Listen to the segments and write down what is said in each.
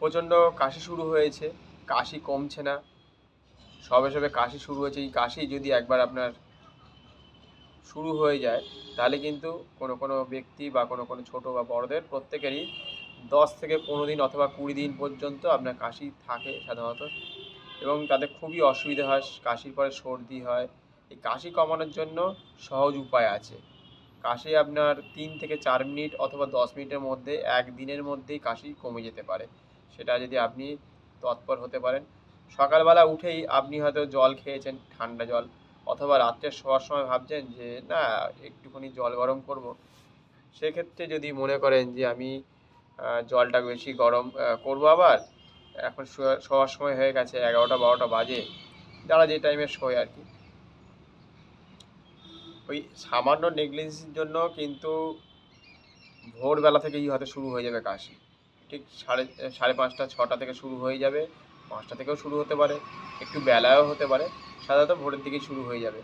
প্রচণ্ড কাশি শুরু হয়েছে। কাশি কমছে না। সবে সবে কাশি শুরু হয়েছে। এই কাশি যদি একবার আপনার শুরু হয়ে যায়, তাহলে কিন্তু কোনো কোনো ব্যক্তি বা কোনো কোনো ছোটো বা বড়দের প্রত্যেকেরই দশ থেকে পনেরো দিন অথবা কুড়ি দিন পর্যন্ত আপনার কাশি থাকে সাধারণত। এবং তাদের খুবই অসুবিধা হয়। কাশির পরে সর্দি হয়। এই কাশি কমানোর জন্য সহজ উপায় আছে। কাশি আপনার তিন থেকে চার মিনিট অথবা দশ মিনিটের মধ্যে, এক দিনের মধ্যেই কাশি কমে যেতে পারে। সেটা যদি আপনি তৎপর হতে পারেন। সকালবেলা উঠেই আপনি হয়তো জল খেয়েছেন, ঠান্ডা জল, অথবা রাত্রে শোয়ার সময় ভাবছেন যে, না, একটুখানি জল গরম করব। সেক্ষেত্রে যদি মনে করেন যে, আমি জলটা বেশি গরম করব আবার, এখন শোয়া- শোয়ার সময় হয়ে গেছে, এগারোটা, বারোটা বাজে যারা যে টাইমে শোয় আর কি। ওই সামান্য নেগলিজেন্সির জন্য কিন্তু ভোরবেলা থেকেই হয়তো শুরু হয়ে যাবে কাশি। ঠিক সাড়ে সাড়ে পাঁচটা, ছটা থেকে শুরু হয়ে যাবে। পাঁচটা থেকেও শুরু হতে পারে, একটু বেলায়ও হতে পারে, সাধারণত ভোরের দিকেই শুরু হয়ে যাবে।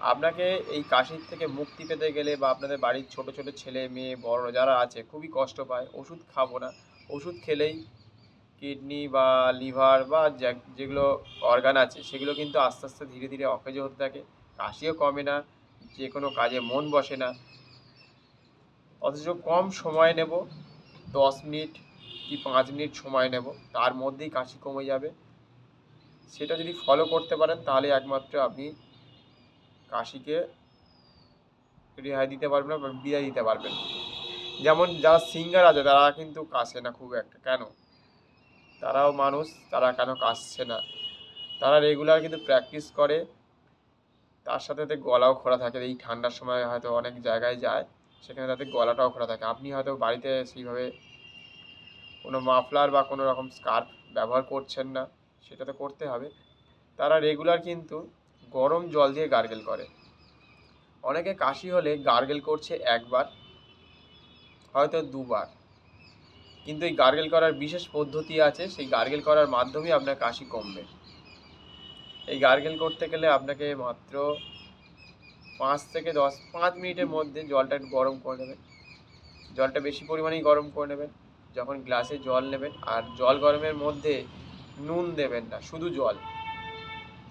আপনাকে এই কাশির থেকে মুক্তি পেতে গেলে বা আপনাদের বাড়ির ছোট ছোট ছেলে, মেয়ে, বড় যারা আছে, খুবই কষ্ট পায়, ওষুধ খাব না। ওষুধ খেলেই কিডনি বা লিভার বা যেগুলো অর্গান আছে, সেগুলো কিন্তু আস্তে আস্তে ধীরে ধীরে অকেজো হতে থাকে। কাশিও কমে না যে কোনো কাজে মন বসে না। অথচ কম সময় নেব দশ মিনিট কি পাঁচ মিনিট সময় নেব, তার মধ্যেই কাশি কমে যাবে। সেটা যদি ফলো করতে পারেন, তাহলে একমাত্র আপনি কাশিকে রেহাই দিতে পারবেন বা বিদায় দিতে পারবেন। যেমন যারা সিঙ্গার আছে, তারা কিন্তু কাশে না খুব একটা। কেন? তারাও মানুষ, তারা কেন কাশছে না? তারা রেগুলার কিন্তু প্র্যাকটিস করে। তার সাথে গলাও খোলা থাকে। এই ঠান্ডার সময় হয়তো অনেক জায়গায় যায়। সেখানে তাদের গলাটাও খোলা থাকে। আপনি হয়তো বাড়িতে সেইভাবে কোনো মাফলার বা কোনো রকম স্কার্ফ ব্যবহার করছেন না, সেটা তো করতে হবে। তারা রেগুলার কিন্তু গরম জল দিয়ে গার্গেল করে। অনেকে কাশি হলে গার্গেল করছে একবার, হয়তো দুবার। কিন্তু এই গার্গেল করার বিশেষ পদ্ধতি আছে, সেই গার্গেল করার মাধ্যমেই আপনার কাশি কমবে। এই গার্গেল করতে গেলে আপনাকে মাত্র পাঁচ থেকে দশ, পাঁচ মিনিটের মধ্যে জলটা একটু গরম করে নেবেন। জলটা বেশি পরিমাণেই গরম করে নেবেন। যখন গ্লাসে জল নেবেন, আর জল গরমের মধ্যে নুন দেবেন না, শুধু জল।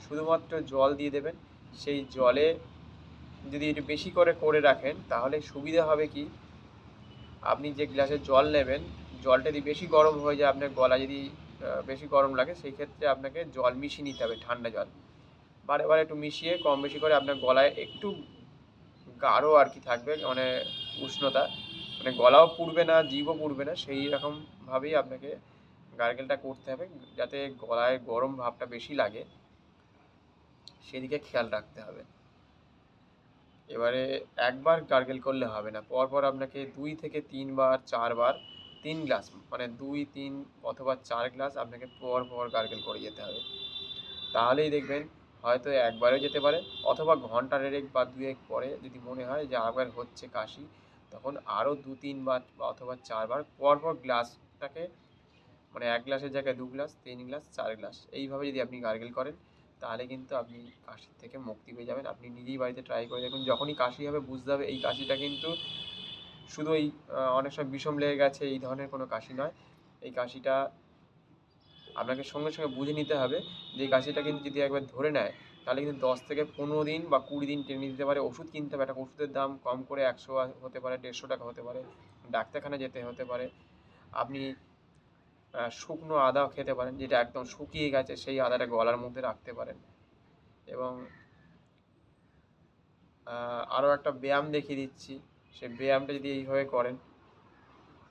শুধুমাত্র জল দিয়ে দেবেন। সেই জলে যদি একটু বেশি করে করে রাখেন, তাহলে সুবিধা হবে কি? আপনি যে গ্লাসে জল নেবেন, জলটা যদি বেশি গরম হয়ে যায়, আপনার গলা যদি বেশি গরম লাগে, সেই ক্ষেত্রে আপনাকে জল মিশিয়ে নিতে হবে, ঠান্ডা জল। বারে বারে একটু মিশিয়ে কম বেশি করে আপনার গলায় একটু গাঢ় আর কি থাকবে মানে উষ্ণতা। মানে গলাও পুড়বে না, জিভও পুড়বে না, সেই রকমভাবেই আপনাকে গার্গেলটা করতে হবে, যাতে গলায় গরম ভাবটা বেশি লাগে। সেদিকে খেয়াল রাখতে হবে। এবারে একবার গার্গেল করলে হবে না, পরপর আপনাকে দুই থেকে তিনবার, চারবার, তিন গ্লাস মানে দুই, তিন অথবা চার গ্লাস আপনাকে পর পর গার্গেল করে যেতে হবে। তাহলেই দেখবেন হয়তো একবারও যেতে পারে, অথবা ঘণ্টা দেড়েক বা দুয়েক পরে যদি মনে হয় যে আবার হচ্ছে কাশি, তখন আরও দু তিনবার অথবা চারবার পরপর গ্লাসটাকে মানে এক গ্লাসের জায়গায় দু গ্লাস, তিন গ্লাস, চার গ্লাস, এইভাবে যদি আপনি গার্গেল করেন, তাহলে কিন্তু আপনি কাশির থেকে মুক্তি পেয়ে যাবেন। আপনি নিজেই বাড়িতে ট্রাই করে দেখুন, যখনই কাশি হবে বুঝতে হবে এই কাশিটা কিন্তু শুধু এই অনেক সময় বিষম লেগে গেছে, এই ধরনের কোনো কাশি নয়। এই কাশিটা আপনাকে সঙ্গে সঙ্গে বুঝে নিতে হবে যে কাশিটা কিন্তু যদি একবার ধরে নেয়, তাহলে কিন্তু দশ থেকে পনেরো দিন বা কুড়ি দিন টেনে নিতে পারে। ওষুধ কিনতে হবে, একটা ওষুধের দাম কম করে একশো হতে পারে, দেড়শো টাকা হতে পারে, ডাক্তারখানা যেতে হতে পারে। আপনি শুকনো আদা খেতে পারেন, যেটা একদম শুকিয়ে গেছে, সেই আদাটা গলার মধ্যে রাখতে পারেন। এবং আরও একটা ব্যায়াম দেখিয়ে দিচ্ছি। সেই ব্যায়ামটা যদি এইভাবে করেন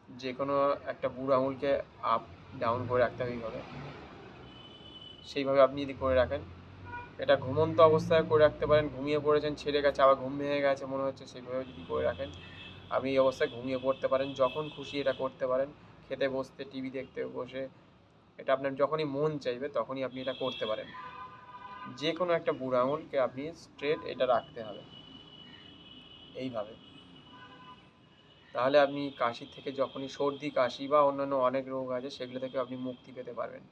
যে কোনো একটা বুড়ো আঙুলকে আপ ডাউন করে রাখতে হবে এইভাবে। সেইভাবে আপনি যদি করে রাখেন, এটা ঘুমন্ত অবস্থায় করে রাখতে পারেন। ঘুমিয়ে পড়েছেন, ছেড়ে গেছে, আবার ঘুম ভেঙে গেছে মনে হচ্ছে সেইভাবে যদি করে রাখেন, আপনি এই অবস্থায় ঘুমিয়ে পড়তে পারেন। যখন খুশি এটা করতে পারেন। খেতে বসতে, টিভি দেখতে বসে, এটা আপনার যখনই মন চাইবে, তখনই আপনি এটা করতে পারেন। যে কোনো একটা বুড়ো আঙুলকে আপনি স্ট্রেট এটা রাখতে হবে। এইভাবে। তাহলে আপনি কাশির থেকে যখনই সর্দি, কাশি বা অন্যান্য অনেক রোগ আছে, সেগুলো থেকে আপনি মুক্তি পেতে পারবেন।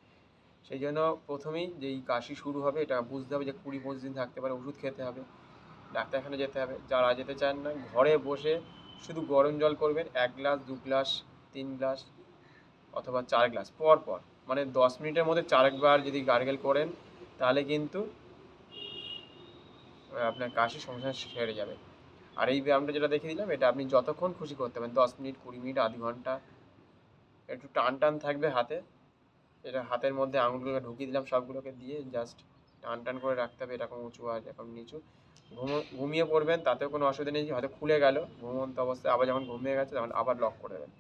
সেই জন্য প্রথমেই যেই কাশি শুরু হবে, এটা বুঝতে হবে যে কুড়ি, পঁচিশ দিন থাকতে পারে, ওষুধ খেতে হবে, ডাক্তারখানা যেতে হবে। যারা যেতে চান না, ঘরে বসে শুধু গরম জল করবেন, এক গ্লাস, দু গ্লাস, তিন গ্লাস অথবা চার গ্লাস পর পর মানে দশ মিনিটের মধ্যে চারবার যদি গার্গেল করেন, তাহলে কিন্তু আপনার কাশি সঙ্গে সেরে যাবে। আর এই ব্যায়ামটা যেটা দেখিয়ে দিলাম, এটা আপনি যতক্ষণ খুশি করতে পারেন, দশ মিনিট, কুড়ি মিনিট, আধ ঘণ্টা, একটু টান টান থাকবে হাতে। এটা হাতের মধ্যে আঙুলগুলোকে ঢুকিয়ে দিলাম সবগুলোকে দিয়ে জাস্ট টান টান করে রাখতে হবে, এরকম উঁচু আর এরকম নিচু। ঘুমো, ঘুমিয়ে পড়বেন, তাতেও কোনো অসুবিধা নেই, হয়তো খুলে গেল, ঘুমন্ত অবস্থায়, আবার যখন ঘুমিয়ে গেছে, তখন আবার লক করে দেবেন।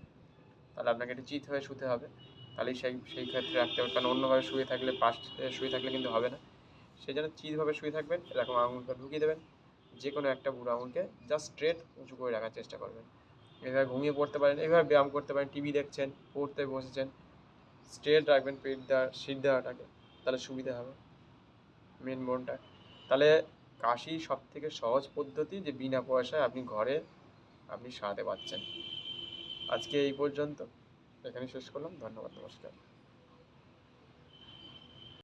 তাহলে আপনাকে একটু চিত হয়ে শুতে হবে। তাহলে সেই সেই ক্ষেত্রে রাখতে হবে, কারণ অন্যভাবে শুয়ে থাকলে, পাশ শুয়ে থাকলে কিন্তু হবে না। সেই জন্য চিতভাবে শুয়ে থাকবেন, এরকম আঙুলটা ঢুকিয়ে দেবেন। যে কোনো একটা বুড়ো আঙুলকে জাস্ট স্ট্রেট উঁচু করে রাখার চেষ্টা করবেন। এভাবে ঘুমিয়ে পড়তে পারেন, এভাবে ব্যায়াম করতে পারেন, টিভি দেখছেন, পড়তে বসেছেন স্ট্রেট রাখবেন পেট দেওয়া সিট দেওয়াটাকে, তাহলে সুবিধা হবে মেন বোনটা তাহলে কাশি সব থেকে সহজ পদ্ধতি যে বিনা পয়সায় আপনি ঘরে আপনি সারাতে পারছেন। আজকে এই পর্যন্ত এখানে শেষ করলাম, ধন্যবাদ, নমস্কার।